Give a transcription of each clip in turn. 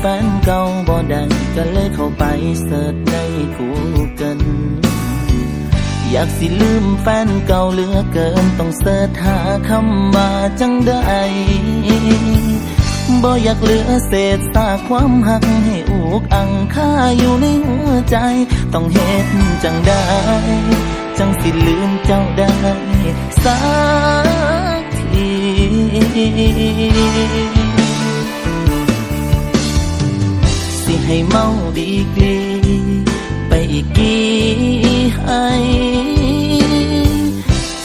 แฟนเก่าบ่ได้ก็เลยเข้าไปเสิร์ชในกูเกิลอยากสิลืมแฟนเก่าเหลือเกิน ต้องเสิร์ชหาคำว่าจังได้บ่อยากเหลือเศษซากความหักให้อุกอังค่าอยู่ในหัวใจ ต้องเฮ็ดจังได้ จังสิลืมเจ้าได้สักที ให้เมาดีกรีไปอีกกี่ให้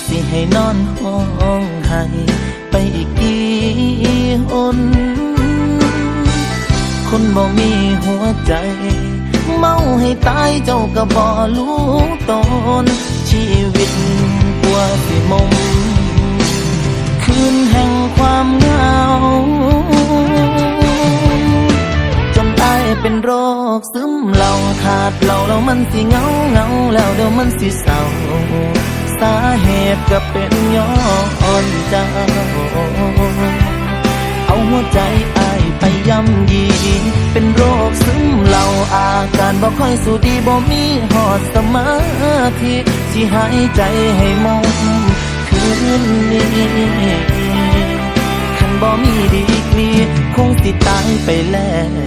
สิให้นอนห้องให้ไปอีกกี่หนคนบ่มีหัวใจ เมาให้ตายเจ้าก็บ่รู้ตนชีวิต โรคซึมเหล่าขาดเหล่าแล้วมันสิเงาเงาแล้วเดี๋ยวมันสิเศร้า สาเหตุก็เป็นย้อนเจ้า เอาหัวใจอายไปย่ำยี เป็นโรคซึมเหล่าอาการบ่ค่อยสู้ดีบ่มีหอดสมาธิสิหายใจให้มองคืนนี้คันบ่มีดีกรีคงสิดตายไปแล้ว